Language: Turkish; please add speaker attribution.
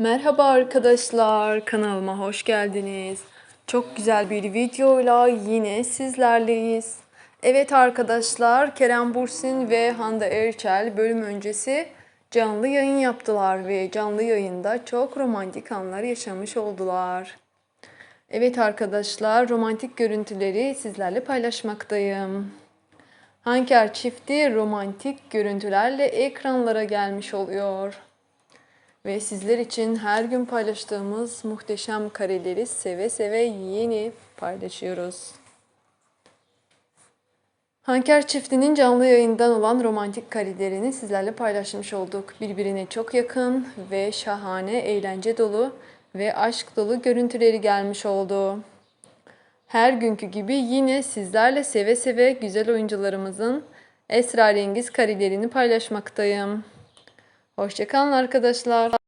Speaker 1: Merhaba arkadaşlar, kanalıma hoş geldiniz. Çok güzel bir videoyla yine sizlerleyiz. Evet arkadaşlar, Kerem Bursin ve Hande Erçel bölüm öncesi canlı yayın yaptılar ve canlı yayında çok romantik anlar yaşamış oldular. Evet arkadaşlar, romantik görüntüleri sizlerle paylaşmaktayım. Hanker çifti romantik görüntülerle ekranlara gelmiş oluyor. Ve sizler için her gün paylaştığımız muhteşem kareleri seve seve yeni paylaşıyoruz. Hanker çiftinin canlı yayından olan romantik karelerini sizlerle paylaşmış olduk. Birbirine çok yakın ve şahane, eğlence dolu ve aşk dolu görüntüleri gelmiş oldu. Her günkü gibi yine sizlerle seve seve güzel oyuncularımızın esrarengiz karelerini paylaşmaktayım. Hoşçakalın arkadaşlar.